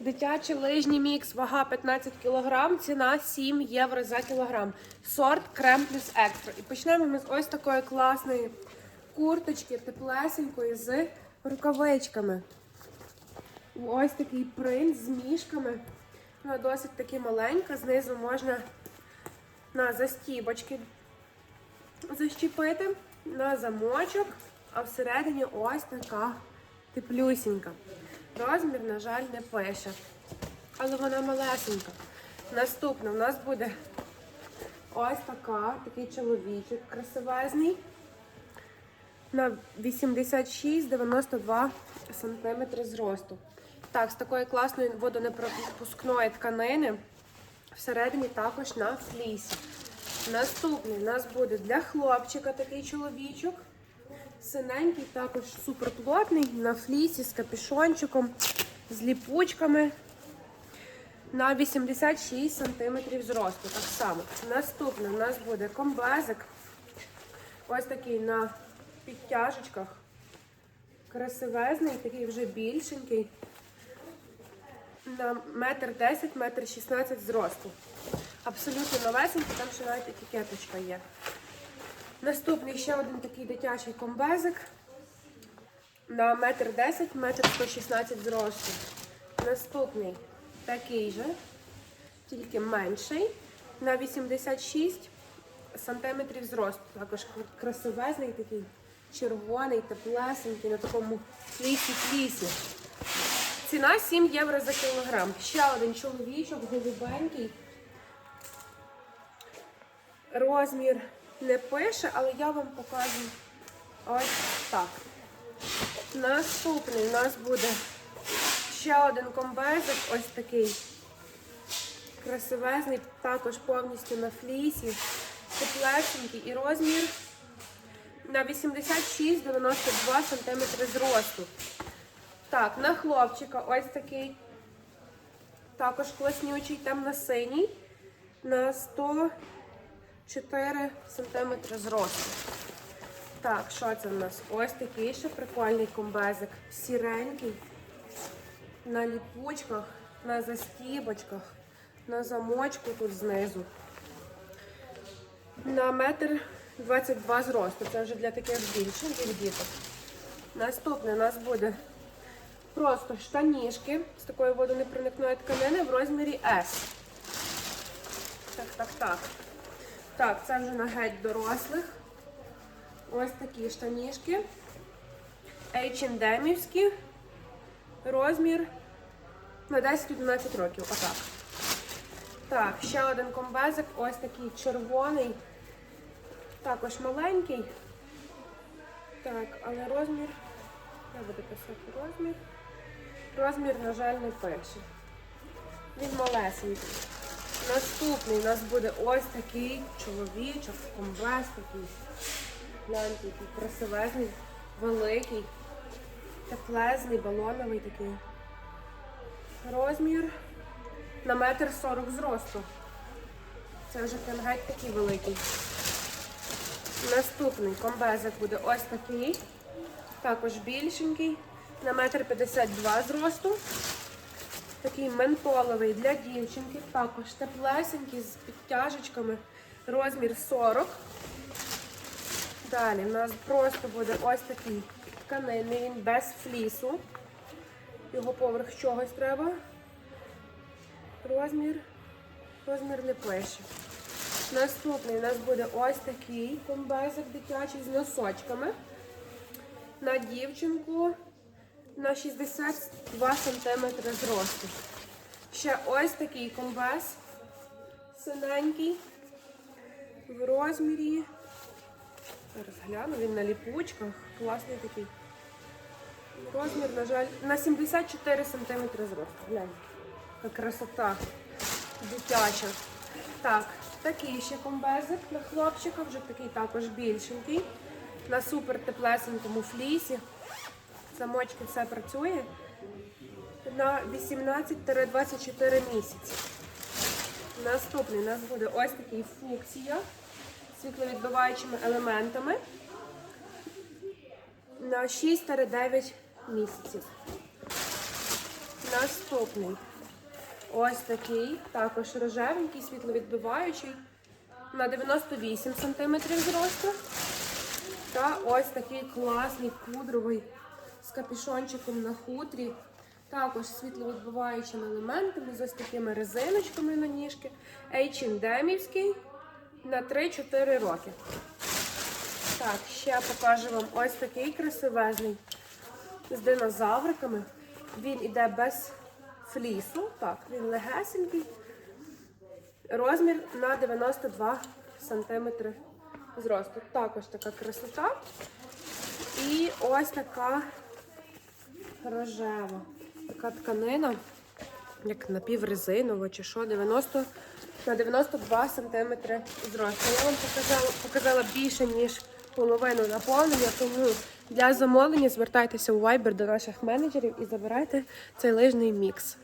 Дитячий лижній мікс, вага 15 кг, ціна 7 євро за кілограм. Сорт крем плюс екстра. І почнемо ми з ось такої класної курточки, теплесенької з рукавичками. Ось такий принт з мішками. Вона досить таки маленька. Знизу можна на застібочки защіпити, на замочок, а всередині ось така теплюсінька. Розмір, на жаль, не пише. Але вона малесенька. Наступна у нас буде ось така, такий чоловічок красивезний. На 86-92 см зросту. Так, з такої класної водонепропускної тканини. Всередині також на флісі. Наступний у нас буде для хлопчика такий чоловічок. Синенький, також суперплотний, на флісі з капюшончиком, з ліпучками. На 86 см зросту. Так само. Наступне у нас буде комбезик. Ось такий на підтяжечках. Красивезний, такий вже більшенький. На метр 10, метр 16 зросту. Абсолютно новесенький, там ще навіть етикеточка є. Наступний ще один такий дитячий комбезик. На метр 10, метр 116 зросту. Наступний такий же, тільки менший. На 86 сантиметрів зросту. Також красивезний такий, червоний, теплесенький, на такому флісі-флісі. Ціна 7 євро за кілограм. Ще один чоловічок, голубенький. Розмір не пише, але я вам покажу ось так. Наступний у нас буде ще один комбезик, ось такий красивезний, також повністю на флісі, теплесенький і розмір на 86-92 см зросту. Так, на хлопчика ось такий, також класнючий, темно-синій, на 104 см зросту. Так, що це в нас? Ось такий ще прикольний комбезик. Сіренький, на ліпучках, на застібочках, на замочку тут знизу. На метр 22 зросту. Це вже для таких більших діток. Наступне у нас буде просто штанішки з такої водонепроникної тканини в розмірі S. Так, так, так. Так, це вже на геть дорослих. Ось такі штанішки. H&M-івські. Розмір на 10-11 років. Отак. Так, ще один комбезик. Ось такий червоний. Також маленький. Так, але розмір. Я буду писати розмір. Розмір, на жаль, не пише. Він малесенький. Наступний у нас буде ось такий чоловічок, комбез такий. Гляньте, який красивезний, великий, теплезний, балоновий такий. Розмір на метр сорок зросту. Це вже тенгеть такий великий. Наступний комбезик буде ось такий. Також більшенький. На метр п'ятдесят два зросту. Такий ментоловий для дівчинки. Також теплесенький з підтяжечками. Розмір 40. Далі у нас просто буде ось такий тканинний, він без флісу. Його поверх чогось треба. Розмір. Розмір не пише. Наступний у нас буде ось такий комбезик дитячий з носочками. На дівчинку на 62 см зросту. Ще ось такий комбез синенький в розмірі. Зараз гляну, він на ліпучках. Класний такий. Розмір, на жаль, на 74 см зросту. Глянь, яка красота дитяча. Так, такий ще комбезик для хлопчика, вже такий також більшенький. На супер теплесенькому флісі. Замочки все працює. На 18-24 місяці. Наступний у нас буде ось такий фуксія з світловідбиваючими елементами. На 6-9 місяців. Наступний. Ось такий, також рожевенький, світловідбиваючий. На 98 см зросту. Та ось такий класний пудровий з капюшончиком на хутрі. Також світловідбиваючими елементами, з ось такими резиночками на ніжки. H&M на 3-4 роки. Так, ще покажу вам ось такий красивезний з динозавриками. Він іде без флісу. Так, він легесенький. Розмір на 92 см зросту. Також така красота. І ось така рожева. Така тканина, як напіврезинова чи що, 90 на 92 см зросту. Я вам показала, показала більше, ніж половину наповнення, тому для замовлення звертайтеся у Viber до наших менеджерів і забирайте цей лижний мікс.